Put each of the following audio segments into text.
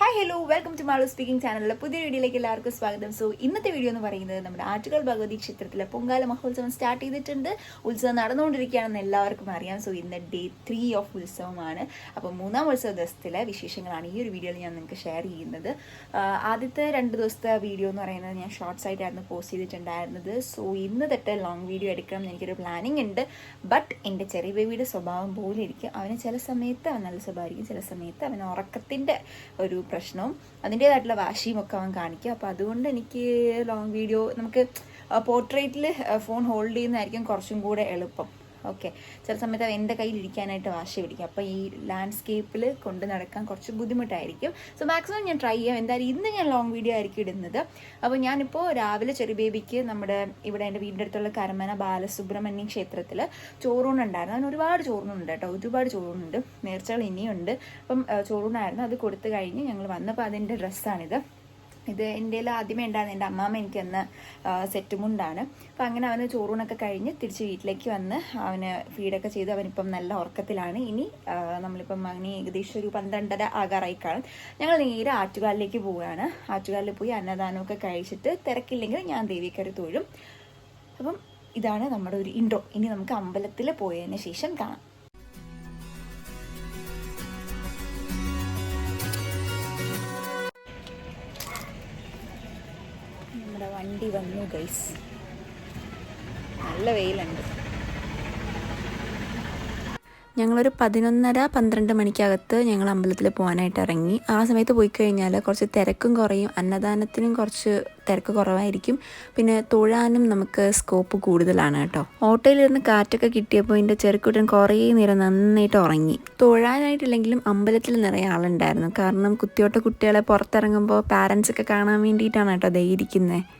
Hi hello welcome to Malu speaking ചാനലിലെ പുതിയ വീഡിയോയിലേക്ക് എല്ലാവർക്കും സ്വാഗതം. സോ ഇന്നത്തെ വീഡിയോ എന്ന് പറയുന്നത് നമ്മുടെ ആറ്റുകൾ ഭഗവതി ക്ഷേത്രത്തിലെ പൊങ്കാല മഹോത്സവം സ്റ്റാർട്ട് ചെയ്തിട്ടുണ്ട്. ഉത്സവം നടന്നുകൊണ്ടിരിക്കുകയാണെന്ന് എല്ലാവർക്കും അറിയാം. സോ ഇന്ന് ഡേ ത്രീ ഓഫ് ഉത്സവമാണ്. അപ്പോൾ മൂന്നാം ഉത്സവ ദിവസത്തിലെ വിശേഷങ്ങളാണ് ഈ ഒരു വീഡിയോയിൽ ഞാൻ നിങ്ങൾക്ക് ഷെയർ ചെയ്യുന്നത്. ആദ്യത്തെ രണ്ട് ദിവസത്തെ വീഡിയോ എന്ന് പറയുന്നത് ഞാൻ ഷോർട്സ് ആയിട്ടായിരുന്നു പോസ്റ്റ് ചെയ്തിട്ടുണ്ടായിരുന്നത്. സോ ഇന്ന് തൊട്ട് ലോങ് വീഡിയോ എടുക്കണം എന്ന് എനിക്കൊരു പ്ലാനിങ് ഉണ്ട്. ബട്ട് എന്റെ ചെറിയ ബേബിയുടെ സ്വഭാവം പോലെ ഇരിക്കും. അവന് ചില സമയത്ത് അവൻ നല്ല സ്വഭാവമായിരിക്കും ചില സമയത്ത് അവൻ ഉറക്കത്തിന്റെ ഒരു പ്രശ്നവും അതിന്റേതായിട്ടുള്ള വാശിയും ഒക്കെ അവൻ കാണിക്കും. അപ്പോൾ അതുകൊണ്ട് എനിക്ക് ലോങ് വീഡിയോ നമുക്ക് പോർട്രേറ്റിൽ ഫോൺ ഹോൾഡ് ചെയ്യുന്നതായിരിക്കും കുറച്ചും കൂടെ എളുപ്പം. ഓക്കെ. ചില സമയത്ത് എന്റെ കയ്യിൽ ഇരിക്കാനായിട്ട് വാശി പിടിക്കും. അപ്പോൾ ഈ ലാൻഡ്സ്കേപ്പിൽ കൊണ്ട് നടക്കാൻ കുറച്ച് ബുദ്ധിമുട്ടായിരിക്കും. സോ മാക്സിമം ഞാൻ ട്രൈ ചെയ്യാം. എന്തായാലും ഇന്ന് ഞാൻ ലോങ് വീഡിയോ ആയിരിക്കും ഇടുന്നത്. അപ്പോൾ ഞാനിപ്പോൾ രാവിലെ ചെറിയ ബേബിക്ക് നമ്മുടെ ഇവിടെ എന്റെ വീടിന്റെ അടുത്തുള്ള കരമന ബാലസുബ്രഹ്മണ്യ ക്ഷേത്രത്തിൽ ചോറൂണുണ്ടായിരുന്നു അതിന് ഒരുപാട് ചോറൂണുണ്ട് കേട്ടോ. ഒരുപാട് ചോറൂണുണ്ട്. നേർച്ചകൾ ഇനിയുണ്ട്. അപ്പം ചോറൂണായിരുന്നു. അത് കൊടുത്തു കഴിഞ്ഞ് ഞങ്ങൾ വന്നപ്പോൾ അതിന്റെ ഡ്രസ്സാണിത് ഇത് എന്റെ ആദ്യമേ ഉണ്ടായിരുന്നു എന്റെ അമ്മാമ്മ എനിക്ക് തന്ന സെറ്റ് മുണ്ടാണ് അപ്പം അങ്ങനെ അവന് ചോറൂണൊക്കെ കഴിഞ്ഞ് തിരിച്ച് വീട്ടിലേക്ക് വന്ന് അവന് ഫീഡൊക്കെ ചെയ്ത് അവനിപ്പം നല്ല ഉറക്കത്തിലാണ്. ഇനി നമ്മളിപ്പം അങ്ങനെ ഏകദേശം ഒരു പന്ത്രണ്ടര ആകാറായി കാണും. ഞങ്ങൾ നേരെ ആറ്റുകാലിലേക്ക് പോവുകയാണ്. ആറ്റുകാലിൽ പോയി അന്നദാനമൊക്കെ കഴിച്ചിട്ട് തിരക്കില്ലെങ്കിൽ ഞാൻ ദേവിക്കറി തൊഴും. അപ്പം ഇതാണ് നമ്മുടെ ഒരു ഇൻട്രോ ഇനി നമുക്ക് അമ്പലത്തിൽ പോയതിന് ശേഷം കാണാം. നമ്മുടെ വണ്ടി വന്നു ഗൈസ് നല്ല വെയിലുണ്ട്. ഞങ്ങളൊരു പതിനൊന്നര പന്ത്രണ്ട് മണിക്കകത്ത് ഞങ്ങൾ അമ്പലത്തിൽ പോകാനായിട്ട് ഇറങ്ങി. ആ സമയത്ത് പോയി കഴിഞ്ഞാൽ കുറച്ച് തിരക്കും കുറയും. അന്നദാനത്തിനും കുറച്ച് തിരക്ക് കുറവായിരിക്കും. പിന്നെ തൊഴാനും നമുക്ക് സ്കോപ്പ് കൂടുതലാണ് കേട്ടോ. ഓട്ടോയിലിരുന്ന് കാറ്റൊക്കെ കിട്ടിയപ്പോൾ എന്റെ ചെറുക്കുട്ടൻ കുറേ നേരം നന്നായിട്ട് ഉറങ്ങി. തൊഴാനായിട്ടില്ലെങ്കിലും അമ്പലത്തിൽ നിറയെ ആളുണ്ടായിരുന്നു. കാരണം കുത്തിയോട്ട കുട്ടികളെ പുറത്തിറങ്ങുമ്പോൾ പാരൻസൊക്കെ കാണാൻ വേണ്ടിയിട്ടാണ് കേട്ടോ ദേ ഇരിക്കുന്നത്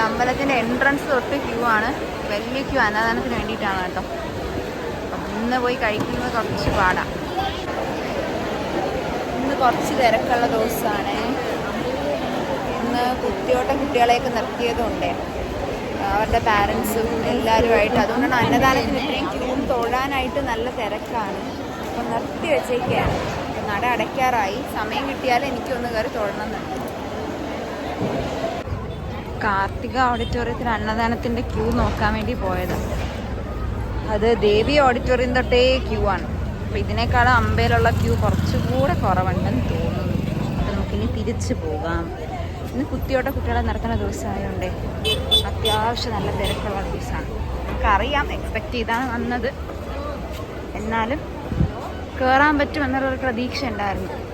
പിന്നെ അമ്പലത്തിന്റെ എൻട്രൻസ് തൊട്ട് ക്യൂ ആണ്. വലിയ ക്യൂ അന്നദാനത്തിന് വേണ്ടിയിട്ടാണ് കേട്ടോ. ഇന്ന് പോയി കഴിക്കുന്നത് കുറച്ച് പാടാ. ഇന്ന് കുറച്ച് തിരക്കുള്ള ദിവസമാണ്. ഇന്ന് കുട്ടിയോട്ടം കുട്ടികളെയൊക്കെ നിർത്തിയതുകൊണ്ട് അവരുടെ പാരൻസും എല്ലാവരുമായിട്ട് അതുകൊണ്ടാണ് അന്നദാനത്തിന് ഇത്രയും ക്യൂ തൊഴാനായിട്ട് നല്ല തിരക്കാണ്. അപ്പം നിർത്തി വെച്ചേക്കാണ്. നട അടയ്ക്കാറായി. സമയം കിട്ടിയാൽ എനിക്കൊന്ന് കയറി തൊഴണം എന്നുണ്ട് കാർത്തിക ഓഡിറ്റോറിയത്തിൽ അന്നദാനത്തിന്റെ ക്യൂ നോക്കാൻ വേണ്ടി പോയത്. അത് ദേവി ഓഡിറ്റോറിയം തൊട്ടേ ക്യൂ ആണ്. അപ്പൊ ഇതിനേക്കാളും അമ്പയിലുള്ള ക്യൂ കുറച്ചുകൂടെ കുറവുണ്ടെന്ന് തോന്നുന്നു. അപ്പം നമുക്കിനി തിരിച്ചു പോകാം. ഇന്ന് കുത്തിയോട്ട കുട്ടികളെ നടത്തുന്ന ദിവസമായതുകൊണ്ട് അത്യാവശ്യം നല്ല തിരക്കുള്ള ദിവസമാണ്. നമുക്കറിയാം എക്സ്പെക്റ്റ് ചെയ്താണ് വന്നത്. എന്നാലും കയറാൻ പറ്റുമെന്നുള്ളൊരു പ്രതീക്ഷ ഉണ്ടായിരുന്നു.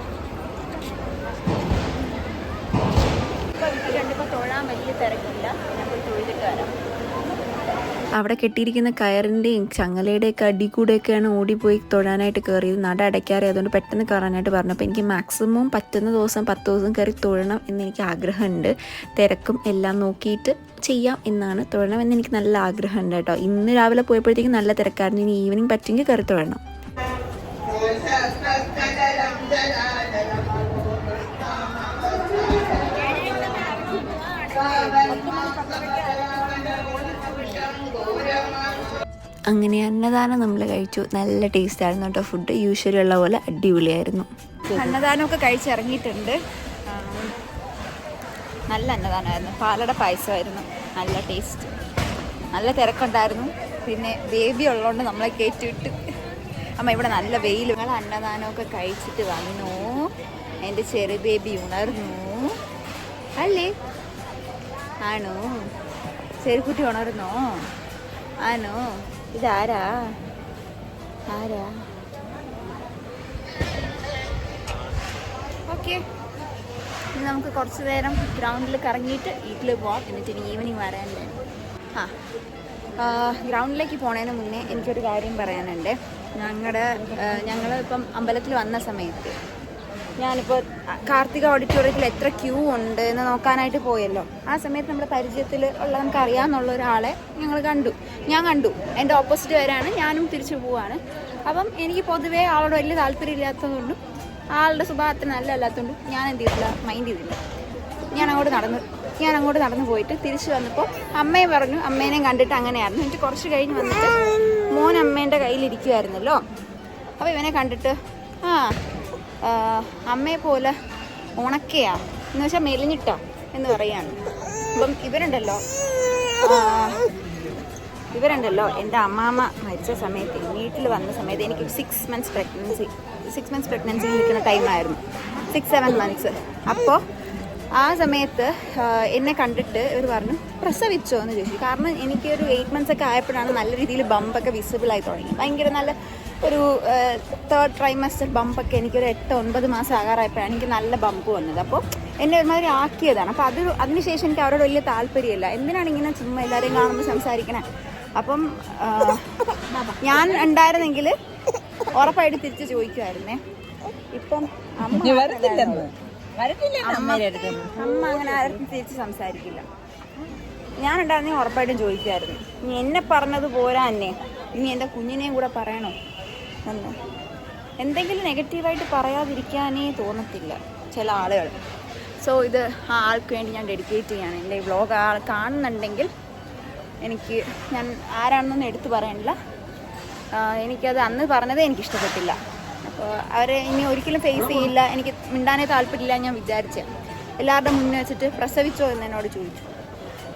ഇപ്പൊ കണ്ടിപ്പോ തൊഴാൻ വലിയ തിരക്കില്ല. ഞാൻ അവിടെ കെട്ടിയിരിക്കുന്ന കയറിന്റെയും ചങ്ങലയുടെയൊക്കെ അടി കൂടെയൊക്കെയാണ് ഓടിപ്പോയി തൊഴാനായിട്ട് കയറിയത്. നട അടയ്ക്കാറേ അതുകൊണ്ട് പെട്ടെന്ന് കയറാനായിട്ട് പറഞ്ഞു അപ്പോൾ എനിക്ക് മാക്സിമം പറ്റുന്ന ദിവസം പത്ത് ദിവസം കയറി തൊഴണം എന്ന് എനിക്ക് ആഗ്രഹമുണ്ട്. തിരക്കും എല്ലാം നോക്കിയിട്ട് ചെയ്യാം എന്നാണ്. തൊഴണം എന്ന് എനിക്ക് നല്ല ആഗ്രഹമുണ്ട് കേട്ടോ. ഇന്ന് രാവിലെ പോയപ്പോഴത്തേക്കും നല്ല തിരക്കായിരുന്നു. ഇനി ഈവനിങ് പറ്റുമെങ്കിൽ കയറി തൊഴണം. അങ്ങനെ അന്നദാനം നമ്മൾ കഴിച്ചു. നല്ല ടേസ്റ്റ് ആയിരുന്നു കേട്ടോ ഫുഡ് യൂഷ്വലി ഉള്ള പോലെ അടിപൊളിയായിരുന്നു. അന്നദാനമൊക്കെ കഴിച്ചിറങ്ങിയിട്ടുണ്ട്. നല്ല അന്നദാനമായിരുന്നു. പാലട പായസമായിരുന്നു. നല്ല ടേസ്റ്റ് നല്ല തിരക്കുണ്ടായിരുന്നു. പിന്നെ ബേബി ഉള്ളതുകൊണ്ട് നമ്മളെ കയറ്റിവിട്ട് അമ്മ ഇവിടെ നല്ല വെയിൽ നിങ്ങൾ അന്നദാനമൊക്കെ കഴിച്ചിട്ട് വന്നു. എന്റെ ചെറിയ ബേബി ഉണർന്നു. അല്ലേ? ആണോ? ചെറുക്കുട്ടി ഉണർന്നോ? ആണോ? ഇതാരാ? ആരാ? ഓക്കെ. ഇനി നമുക്ക് കുറച്ച് നേരം ഗ്രൗണ്ടിൽ കറങ്ങിയിട്ട് വീട്ടിൽ പോവാം. എന്നിട്ട് ഇനി ഈവനിങ് വരാനുണ്ട് ആ. ഗ്രൗണ്ടിലേക്ക് പോണതിന് മുന്നേ എനിക്കൊരു കാര്യം പറയാനുണ്ട്. ഞങ്ങളുടെ ഞങ്ങൾ ഇപ്പം അമ്പലത്തിൽ വന്ന സമയത്ത് ഞാനിപ്പോൾ കാർത്തിക ഓഡിറ്റോറിയത്തിൽ എത്ര ക്യൂ ഉണ്ട് എന്ന് നോക്കാനായിട്ട് പോയല്ലോ. ആ സമയത്ത് നമ്മുടെ പരിചയത്തിൽ ഉള്ള നമുക്ക് അറിയാമെന്നുള്ള ഒരാളെ ഞങ്ങൾ കണ്ടു. ഞാൻ കണ്ടു. എന്റെ ഓപ്പോസിറ്റ് വരാണ് ഞാനും തിരിച്ചു പോവാണ്. അപ്പം എനിക്ക് പൊതുവേ ആളോട് വലിയ താല്പര്യം ഇല്ലാത്തതുകൊണ്ടും ആളുടെ സ്വഭാവത്തിന് നല്ല അല്ലാത്തതുകൊണ്ടും ഞാൻ എന്ത് ചെയ്തില്ല മൈൻഡ് ചെയ്തില്ല. ഞാൻ അങ്ങോട്ട് നടന്നു. ഞാൻ അങ്ങോട്ട് നടന്നു പോയിട്ട് തിരിച്ചു വന്നപ്പോൾ അമ്മയെ പറഞ്ഞു അമ്മേനെയും കണ്ടിട്ട് അങ്ങനെയായിരുന്നു. എന്നിട്ട് കുറച്ച് കഴിഞ്ഞ് വന്നിട്ട് മോൻ അമ്മേന്റെ കയ്യിലിരിക്കുമായിരുന്നല്ലോ അപ്പോൾ ഇവനെ കണ്ടിട്ട് ആ, അമ്മയെ പോലെ ഉണക്കയാ. എന്ന് വെച്ചാൽ മെലിഞ്ഞിട്ടോ എന്ന് പറയാണ്. അപ്പം ഇവരുണ്ടല്ലോ ഇവരുണ്ടല്ലോ എന്റെ അമ്മാമ്മ മരിച്ച സമയത്ത് വീട്ടിൽ വന്ന സമയത്ത് എനിക്ക് six months pregnancy six months pregnancy നിൽക്കുന്ന ടൈമായിരുന്നു സിക്സ് സെവൻ മന്ത്സ് അപ്പോൾ ആ സമയത്ത് എന്നെ കണ്ടിട്ട് ഇവർ പറഞ്ഞു പ്രസവിച്ചോ എന്ന് ചോദിച്ചു. കാരണം എനിക്ക് ഒരു എയ്റ്റ് മന്ത്സ് ഒക്കെ ആയപ്പോഴാണ് നല്ല രീതിയിൽ ബമ്പൊക്കെ വിസിബിൾ ആയി തുടങ്ങി. ഭയങ്കര നല്ല ഒരു തേർഡ് ട്രൈമസ്റ്റർ ബമ്പൊക്കെ എനിക്കൊരു എട്ട് ഒൻപത് മാസം ആകാറായപ്പോഴാണ് എനിക്ക് നല്ല ബമ്പ് വന്നത്. അപ്പോൾ എന്നെ ഒരുമാതിരി ആക്കിയതാണ്. അപ്പോൾ അത് അതിനുശേഷം എനിക്ക് അവരോട് വലിയ താല്പര്യമില്ല. എന്തിനാണ് ഇങ്ങനെ ചുമ്മാ എല്ലാവരെയും കാണുമ്പോൾ സംസാരിക്കണേ? അപ്പം ഞാൻ ഉണ്ടായിരുന്നെങ്കിൽ ഉറപ്പായിട്ട് തിരിച്ച് ചോദിക്കുമായിരുന്നേ. ഇപ്പം അമ്മ അമ്മ അങ്ങനെ ആരും തിരിച്ച് സംസാരിക്കില്ല. ഞാൻ ഉണ്ടായിരുന്നെങ്കിൽ ഉറപ്പായിട്ടും ചോദിക്കുമായിരുന്നു. ഇനി എന്നെ പറഞ്ഞത് പോരാ എന്നെ ഇനി എന്റെ കുഞ്ഞിനെയും കൂടെ പറയണോ? എന്തെങ്കിലും നെഗറ്റീവായിട്ട് പറയാതിരിക്കാനേ തോന്നത്തില്ല ചില ആളുകൾ. സോ ഇത് ആ ആൾക്ക് വേണ്ടി ഞാൻ ഡെഡിക്കേറ്റ് ചെയ്യാണ്. എന്റെ വ്ലോഗ് ആൾ കാണുന്നുണ്ടെങ്കിൽ എനിക്ക് ഞാൻ ആരാണെന്നൊന്നും എടുത്തു പറയണില്ല എനിക്കത് അന്ന് പറഞ്ഞത് എനിക്ക് ഇഷ്ടപ്പെട്ടില്ല അപ്പോൾ അവരെ ഇനി ഒരിക്കലും ഫേസ് ചെയ്യില്ല. എനിക്ക് മിണ്ടാനേ താല്പര്യമില്ല ഞാൻ വിചാരിച്ച എല്ലാവരുടെ മുന്നേ വെച്ചിട്ട് പ്രസവിച്ചോ എന്ന് എന്നോട് ചോദിച്ചു.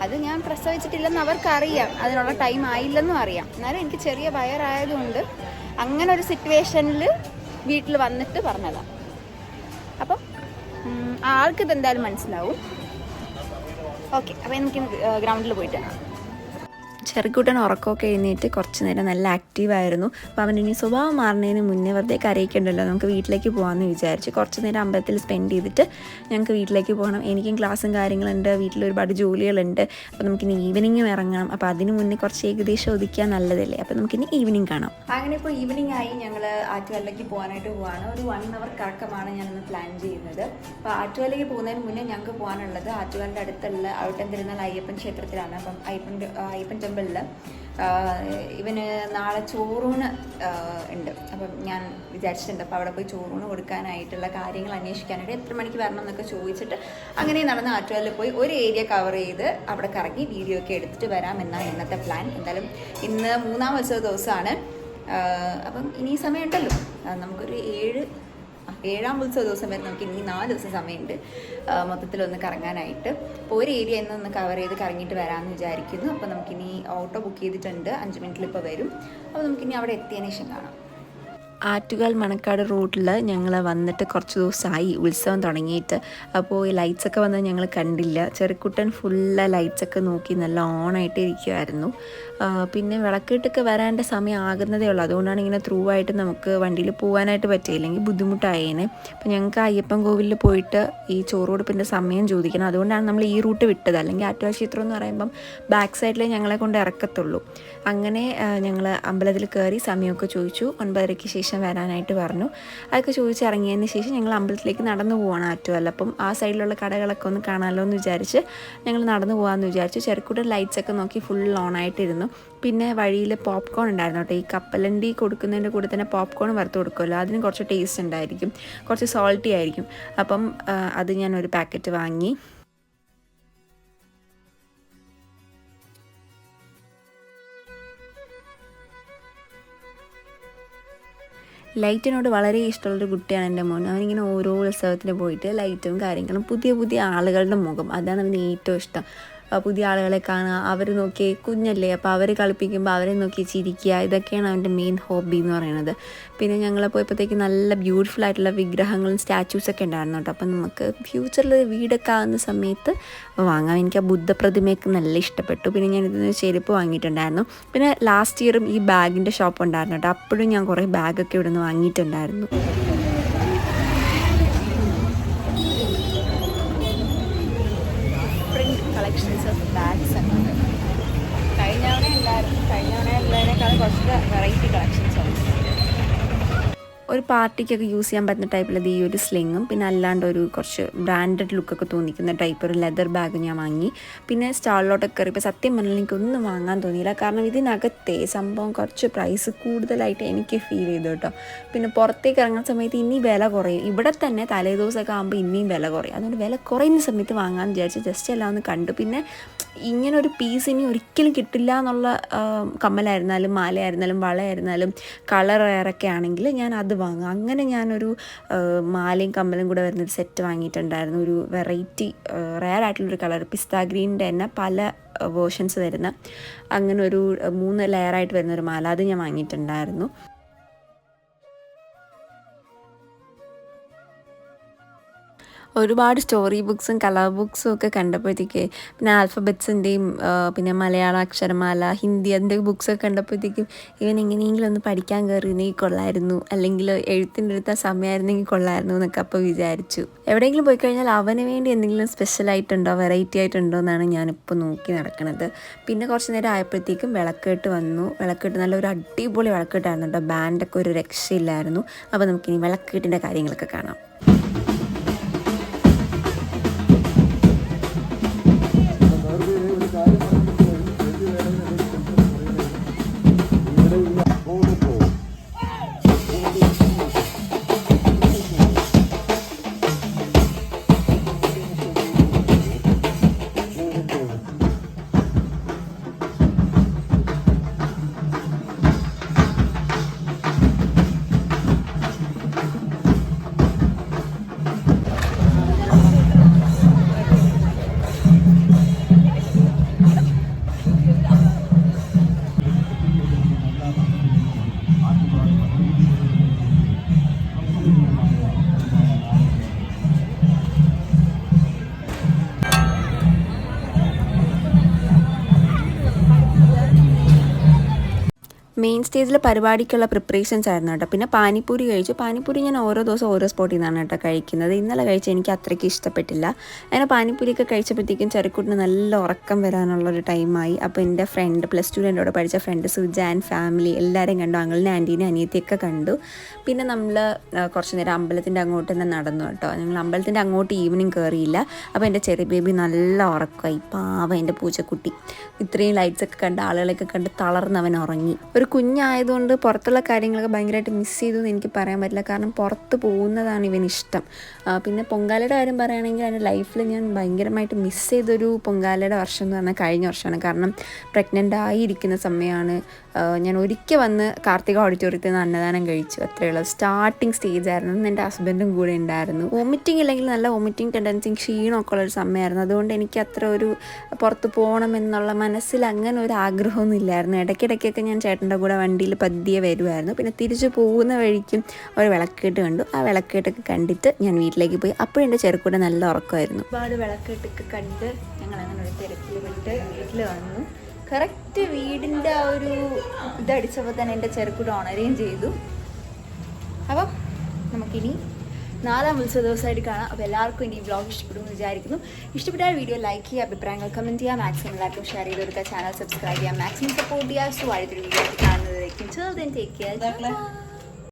അത് ഞാൻ പ്രസവിച്ചിട്ടില്ലെന്ന് അവർക്കറിയാം. അതിനുള്ള ടൈം ആയില്ലെന്നും അറിയാം. എന്നാലും എനിക്ക് ചെറിയ വയറായതുകൊണ്ട് അങ്ങനെ ഒരു സിറ്റുവേഷനിൽ വീട്ടിൽ വന്നിട്ട് പറഞ്ഞതാണ് അപ്പം ആൾക്കിത് എന്തായാലും മനസ്സിലാവും. ഓക്കെ അപ്പോൾ എനിക്ക് ഗ്രൗണ്ടിൽ പോയിട്ട് കാണാം ചെറുക്കുട്ടൻ ഉറക്കമൊക്കെ എഴുന്നേറ്റ് കുറച്ച് നേരം നല്ല ആക്റ്റീവായിരുന്നു അപ്പോൾ അവൻ ഇനി സ്വഭാവം മാറുന്നതിന് മുന്നേ വെറുതെ കരയിക്കണ്ടല്ലോ. നമുക്ക് വീട്ടിലേക്ക് പോകാമെന്ന് വിചാരിച്ച് കുറച്ച് നേരം അമ്പലത്തിൽ സ്പെൻഡ് ചെയ്തിട്ട് ഞങ്ങൾക്ക് വീട്ടിലേക്ക് പോകണം. എനിക്കും ക്ലാസ്സും കാര്യങ്ങളുണ്ട്. വീട്ടിൽ ഒരുപാട് ജോലികളുണ്ട്. അപ്പോൾ നമുക്കിനി ഈവനിങ്ങും ഇറങ്ങണം. അപ്പോൾ അതിന് മുന്നേ കുറച്ച് ഏകദേശം ഒതുക്കിയാൽ നല്ലതല്ലേ? അപ്പോൾ നമുക്കിനി ഈവനിങ് കാണാം. അങ്ങനെ ഇപ്പോൾ ഈവനിങ് ആയി ഞങ്ങൾ ആറ്റുവല്ലയ്ക്ക് പോകാനായിട്ട് പോവാണ്. ഒരു വൺ അവർ കറക്കമാണ് ഞാനിന്ന് പ്ലാൻ ചെയ്യുന്നത്. അപ്പോൾ ആറ്റുവല്ലയ്ക്ക് പോകുന്നതിന് മുന്നേ ഞങ്ങൾക്ക് പോകാനുള്ളത് ആറ്റുവലിന്റെ അടുത്തുള്ള അവിടെ തിരുന്നാൽ അയ്യപ്പൻ ക്ഷേത്രത്തിലാണ്. അപ്പം അയ്യപ്പൻ അയ്യപ്പൻ ടെമ്പിളിൽ ഇവന് നാളെ ചോറൂണ് ഉണ്ട്. അപ്പം ഞാൻ വിചാരിച്ചിട്ടുണ്ട് അപ്പോൾ അവിടെ പോയി ചോറൂണ് കൊടുക്കാനായിട്ടുള്ള കാര്യങ്ങൾ അന്വേഷിക്കാനായിട്ട് എത്ര മണിക്ക് വരണം എന്നൊക്കെ ചോദിച്ചിട്ട് അങ്ങനെ നടന്ന് ആറ്റുകാലിൽ പോയി ഒരു ഏരിയ കവർ ചെയ്ത് അവിടെ കറങ്ങി വീഡിയോ ഒക്കെ എടുത്തിട്ട് വരാം എന്നാണ് ഇന്നത്തെ പ്ലാൻ എന്തായാലും ഇന്ന് മൂന്നാം ഉത്സവ ദിവസമാണ്. അപ്പം ഇനി സമയമുണ്ടല്ലോ. നമുക്കൊരു ഏഴ് ആ, ഏഴാം ഉത്സവ ദിവസം വരെ നമുക്ക് ഇനി നാല് ദിവസം സമയമുണ്ട്. മൊത്തത്തിൽ ഒന്ന് കറങ്ങാനായിട്ട്. അപ്പോൾ ഒരു ഏരിയ ഇന്ന് ഒന്ന് കവർ ചെയ്ത് കറങ്ങിയിട്ട് വരാമെന്ന് വിചാരിക്കുന്നു. അപ്പോൾ നമുക്കിനി ഓട്ടോ ബുക്ക് ചെയ്തിട്ടുണ്ട്. അഞ്ച് മിനിറ്റിൽ ഇപ്പോൾ വരും. അപ്പോൾ നമുക്കിനി അവിടെ എത്തിയതിനു ശേഷം കാണാം. ആറ്റുകാൽ മണക്കാട് റോഡിൽ ഞങ്ങൾ വന്നിട്ട് കുറച്ച് ദിവസമായി ഉത്സവം തുടങ്ങിയിട്ട്. അപ്പോൾ ഈ ലൈറ്റ്സ് ഒക്കെ വന്നത് ഞങ്ങൾ കണ്ടില്ല. ചെറുക്കുട്ടൻ ഫുള്ള് ലൈറ്റ്സ് ഒക്കെ നോക്കി നല്ല ഓണായിട്ട് ഇരിക്കുമായിരുന്നു പിന്നെ വിളക്കിട്ടൊക്കെ വരാന്റെ സമയം ആകുന്നതേ ഉള്ളൂ. അതുകൊണ്ടാണ് ഇങ്ങനെ ത്രൂ ആയിട്ട് നമുക്ക് വണ്ടിയിൽ പോകാനായിട്ട് പറ്റിയില്ലെങ്കിൽ ബുദ്ധിമുട്ടായേനെ. അപ്പോൾ ഞങ്ങൾക്ക് അയ്യപ്പൻ കോവിലിൽ പോയിട്ട് ഈ ചോറുകൊടുപ്പിന്റെ സമയം ചോദിക്കണം. അതുകൊണ്ടാണ് നമ്മൾ ഈ റൂട്ട് വിട്ടത്. അല്ലെങ്കിൽ ആറ്റുകാൽ എന്ന് പറയുമ്പം ബാക്ക് സൈഡിലേ ഞങ്ങളെ കൊണ്ട് ഇറക്കത്തുള്ളൂ. അങ്ങനെ ഞങ്ങൾ അമ്പലത്തിൽ കയറി സമയമൊക്കെ ചോദിച്ചു. ഒൻപതരയ്ക്ക് ശേഷം വരാനായിട്ട് പറഞ്ഞു. അതൊക്കെ ചോദിച്ചിറങ്ങിയതിന് ശേഷം ഞങ്ങൾ അമ്പലത്തിലേക്ക് നടന്നു പോവാണ് ആറ്റുമല്ല അപ്പം ആ സൈഡിലുള്ള കടകളൊക്കെ ഒന്ന് കാണാമല്ലോ എന്ന് വിചാരിച്ച് ഞങ്ങൾ നടന്നു പോകാമെന്ന് വിചാരിച്ചു. ചെറുക്കൂടെ ലൈറ്റ്സ് ഒക്കെ നോക്കി ഫുൾ ഓൺ ആയിട്ടിരുന്നു. പിന്നെ വഴിയിൽ പോപ്കോൺ ഉണ്ടായിരുന്നു കേട്ടോ. ഈ കപ്പലണ്ടി കൊടുക്കുന്നതിന്റെ കൂടെ തന്നെ പോപ്കോൺ വറുത്ത് കൊടുക്കുമല്ലോ. അതിന് കുറച്ച് ടേസ്റ്റ് ഉണ്ടായിരിക്കും. കുറച്ച് സോൾട്ടി ആയിരിക്കും. അപ്പം അത് ഞാൻ ഒരു പാക്കറ്റ് വാങ്ങി. ലൈറ്റിനോട് വളരെ ഇഷ്ടമുള്ളൊരു കുട്ടിയാണ് എന്റെ മോൻ. അവനിങ്ങനെ ഓരോ ഉത്സവത്തിന് പോയിട്ട് ലൈറ്റും കാര്യങ്ങളും പുതിയ പുതിയ ആളുകളുടെ മുഖം. അതാണ് അവന് ഏറ്റവും ഇഷ്ടം. പുതിയ ആളുകളെ കാണുക. അവർ നോക്കി കുഞ്ഞല്ലേ അപ്പോൾ അവർ കളിപ്പിക്കുമ്പോൾ അവരെ നോക്കി ചിരിക്കുക. ഇതൊക്കെയാണ് അവന്റെ മെയിൻ ഹോബി എന്ന് പറയുന്നത്. പിന്നെ ഞങ്ങൾ പോയപ്പോഴത്തേക്ക് നല്ല ബ്യൂട്ടിഫുൾ ആയിട്ടുള്ള വിഗ്രഹങ്ങളും സ്റ്റാച്യൂസൊക്കെ ഉണ്ടായിരുന്നു കേട്ടോ. അപ്പം നമുക്ക് ഫ്യൂച്ചറിൽ വീടൊക്കെ ആകുന്ന സമയത്ത് വാങ്ങാം. എനിക്ക് ആ ബുദ്ധപ്രതിമയൊക്കെ നല്ല ഇഷ്ടപ്പെട്ടു. പിന്നെ ഞാൻ ഇതിന് ചെരുപ്പ് വാങ്ങിയിട്ടുണ്ടായിരുന്നു. പിന്നെ ലാസ്റ്റ് ഇയറും ഈ ബാഗിന്റെ ഷോപ്പ് ഉണ്ടായിരുന്നു കേട്ടോ. അപ്പോഴും ഞാൻ കുറേ ബാഗൊക്കെ ഇവിടെ നിന്ന് വാങ്ങിയിട്ടുണ്ടായിരുന്നു പ്രിന്റ് കളക്ഷൻസ് ഓഫ് ബാഗ്സ് ഉണ്ട് കഴിഞ്ഞ തവണ ഉണ്ടായിരുന്നു കഴിഞ്ഞ ഒരു പാർട്ടിക്കൊക്കെ യൂസ് ചെയ്യാൻ പറ്റുന്ന ടൈപ്പിലത് ഈ ഒരു സ്ലിങ്ങും പിന്നെ അല്ലാണ്ട് ഒരു കുറച്ച് ബ്രാൻഡഡ് ലുക്കൊക്കെ തോന്നിക്കുന്ന ടൈപ്പ് ഒരു ലെതർ ബാഗ് ഞാൻ വാങ്ങി. പിന്നെ സ്റ്റാളിലോട്ടൊക്കെ കയറിയപ്പോൾ സത്യം പറഞ്ഞാൽ എനിക്കൊന്നും വാങ്ങാൻ തോന്നിയില്ല. കാരണം ഇതിനകത്തെ സംഭവം കുറച്ച് പ്രൈസ് കൂടുതലായിട്ട് എനിക്ക് ഫീൽ ചെയ്തു കേട്ടോ പിന്നെ പുറത്തേക്ക് ഇറങ്ങുന്ന സമയത്ത് ഇനി വില കുറയും. ഇവിടെ തന്നെ തലേദിവസമൊക്കെ ആകുമ്പോൾ ഇനിയും വില കുറയും. അതുകൊണ്ട് വില കുറയുന്ന സമയത്ത് വാങ്ങാമെന്ന് വിചാരിച്ച് ജസ്റ്റ് എല്ലാം ഒന്ന് കണ്ടു. പിന്നെ ഇങ്ങനെ ഒരു പീസ് ഇനി ഒരിക്കലും കിട്ടില്ല എന്നുള്ള കമ്മലായിരുന്നാലും മാലയായിരുന്നാലും വളയായിരുന്നാലും കളർ വേറൊക്കെ ആണെങ്കിൽ ഞാൻ അത് വാങ്ങും അങ്ങനെ ഞാനൊരു മാലയും കമ്മലും കൂടെ വരുന്നൊരു സെറ്റ് വാങ്ങിയിട്ടുണ്ടായിരുന്നു. ഒരു വെറൈറ്റി റയർ ആയിട്ടുള്ളൊരു കളർ പിസ്ത ഗ്രീനിന്റെ തന്നെ പല വേർഷൻസ് വരുന്ന അങ്ങനെ ഒരു മൂന്ന് മൂന്ന് ലെയറായിട്ട് വരുന്ന ഒരു മാല അത് ഞാൻ വാങ്ങിയിട്ടുണ്ടായിരുന്നു. ഒരുപാട് സ്റ്റോറി ബുക്സും കളർ ബുക്സും ഒക്കെ കണ്ടപ്പോഴത്തേക്ക് പിന്നെ ആൽഫബറ്റ്സിന്റെയും പിന്നെ മലയാള അക്ഷരമാല ഹിന്ദി അതിന്റെ ബുക്സൊക്കെ കണ്ടപ്പോഴത്തേക്കും ഇവൻ എങ്ങനെയെങ്കിലും ഒന്ന് പഠിക്കാൻ കയറിയിരുന്നെങ്കിൽ കൊള്ളായിരുന്നു. അല്ലെങ്കിൽ എഴുത്തിന്റെ അടുത്ത സമയമായിരുന്നെങ്കിൽ കൊള്ളായിരുന്നു എന്നൊക്കെ അപ്പോൾ വിചാരിച്ചു. എവിടെയെങ്കിലും പോയി കഴിഞ്ഞാൽ അവന് വേണ്ടി എന്തെങ്കിലും സ്പെഷ്യൽ ആയിട്ടുണ്ടോ വെറൈറ്റി ആയിട്ടുണ്ടോ എന്നാണ് ഞാനിപ്പോൾ നോക്കി നടക്കുന്നത് പിന്നെ കുറച്ച് നേരം ആയപ്പോഴത്തേക്കും വിളക്കെട്ട് വന്നു. വിളക്കെട്ട് നല്ലൊരു അടിപൊളി വിളക്കെട്ടായിരുന്നു കേട്ടോ. ബാൻഡൊക്കെ ഒരു രക്ഷയില്ലായിരുന്നു. അപ്പോൾ നമുക്കിനി വിളക്കെട്ടിന്റെ കാര്യങ്ങളൊക്കെ കാണാം. മെയിൻ സ്റ്റേജിലെ പരിപാടിക്കുള്ള പ്രിപ്പറേഷൻസ് ആയിരുന്നു കേട്ടോ. പിന്നെ പാനിപ്പൂരി കഴിച്ചു. പാനിപ്പൂരി ഞാൻ ഓരോ ദിവസം ഓരോ സ്പോട്ടിൽ നിന്നാണ് കേട്ടോ കഴിക്കുന്നത്. ഇന്നലെ കഴിച്ച എനിക്ക് അത്രയ്ക്ക് ഇഷ്ടപ്പെട്ടില്ല. അങ്ങനെ പാനിപ്പൂരിയൊക്കെ കഴിച്ചപ്പോഴത്തേക്കും ചെറുക്കുട്ടിന് നല്ല ഉറക്കം വരാനുള്ള വരാനുള്ളൊരു ടൈമായി അപ്പോൾ എന്റെ ഫ്രണ്ട് പ്ലസ് ടു എന്റെ കൂടെ പഠിച്ച ഫ്രണ്ട് സുജ ആൻഡ് ഫാമിലി എല്ലാവരും കണ്ടു. അങ്ങളിനെ ആന്റീനെ അനിയത്തിയൊക്കെ കണ്ടു. പിന്നെ നമ്മൾ കുറച്ച് നേരം അമ്പലത്തിന്റെ അങ്ങോട്ട് തന്നെ നടന്നു കേട്ടോ. ഞങ്ങൾ അമ്പലത്തിന്റെ അങ്ങോട്ട് ഈവനിങ് കയറിയില്ല അപ്പോൾ എന്റെ ചെറിയ ബേബി നല്ല ഉറക്കമായി പാവ എന്റെ പൂച്ചക്കുട്ടി. ഇത്രയും ലൈറ്റ്സ് ഒക്കെ കണ്ട് ആളുകളൊക്കെ കണ്ട് തളർന്നവൻ ഉറങ്ങി. ഒരു കുഞ്ഞായതുകൊണ്ട് പുറത്തുള്ള കാര്യങ്ങളൊക്കെ ഭയങ്കരമായിട്ട് മിസ് ചെയ്തു എന്ന് എനിക്ക് പറയാൻ പറ്റില്ല. കാരണം പുറത്ത് പോകുന്നതാണ് ഇവന് ഇഷ്ടം. പിന്നെ പൊങ്കാലയുടെ കാര്യം പറയുകയാണെങ്കിൽ എന്റെ ലൈഫിൽ ഞാൻ ഭയങ്കരമായിട്ട് മിസ് ചെയ്തൊരു പൊങ്കാലയുടെ വർഷം എന്ന് പറഞ്ഞാൽ കഴിഞ്ഞ വർഷമാണ്. കാരണം പ്രഗ്നന്റ് ആയിരിക്കുന്ന സമയമാണ്. ഞാൻ ഒരിക്കൽ വന്ന് കാർത്തിക ഓഡിറ്റോറിയത്തിൽ നിന്ന് അന്നദാനം കഴിച്ചു. അത്രയുള്ള സ്റ്റാർട്ടിങ് സ്റ്റേജ് ആയിരുന്നു. അന്ന് എന്റെ ഹസ്ബൻഡും കൂടെ ഉണ്ടായിരുന്നു. വോമിറ്റിംഗ് ഇല്ലെങ്കിൽ നല്ല വോമിറ്റിംഗ് ടെൻഡൻസിങ് ക്ഷീണമൊക്കെ ഉള്ളൊരു സമയമായിരുന്നു. അതുകൊണ്ട് എനിക്ക് അത്ര ഒരു പുറത്ത് പോകണം എന്നുള്ള മനസ്സിൽ അങ്ങനെ ഒരു ആഗ്രഹമൊന്നും ഇല്ലായിരുന്നു. ഇടയ്ക്കിടയ്ക്കൊക്കെ ഞാൻ ചേട്ടന്റെ കൂടെ വണ്ടിയിൽ പതിയെ വരുമായിരുന്നു പിന്നെ തിരിച്ചു പോകുന്ന വഴിക്കും ഒരു വിളക്കേട്ട് കണ്ടു. ആ വിളക്കേട്ടൊക്കെ കണ്ടിട്ട് ഞാൻ വീട്ടിലേക്ക് പോയി. അപ്പോഴും എന്റെ ചെറുക്കൂടെ നല്ല ഉറക്കമായിരുന്നു. ഒരുപാട് വിളക്കേട്ടൊക്കെ കണ്ട് ഞങ്ങൾ അങ്ങനെ ഒരു തിരക്കിൽ വിട്ട് വീട്ടിൽ വന്നു. കറക്റ്റ് വീടിന്റെ ആ ഒരു ഇതടിച്ചപ്പോൾ തന്നെ എന്റെ ചെറുക്കൂടെ ഉണരുകയും ചെയ്തു. അപ്പം നമുക്കിനി നാലാം ഉത്സവ ദിവസമായിട്ട് കാണാം. അപ്പോൾ എല്ലാവർക്കും ഇനി വ്ലോഗ് ഇഷ്ടപ്പെടുമെന്ന് വിചാരിക്കുന്നു. ഇഷ്ടപ്പെട്ടാൽ വീഡിയോ ലൈക്ക് ചെയ്യുക അഭിപ്രായങ്ങൾ കമന്റ് ചെയ്യുക. മാക്സിമം എല്ലാവർക്കും ഷെയർ ചെയ്ത് കൊടുക്കുക. ചാനൽ സബ്സ്ക്രൈബ് ചെയ്യുക. മാക്സിമം സപ്പോർട്ട് ചെയ്യുക. സോ അടുത്തൊരു video Until then, take care. Bye.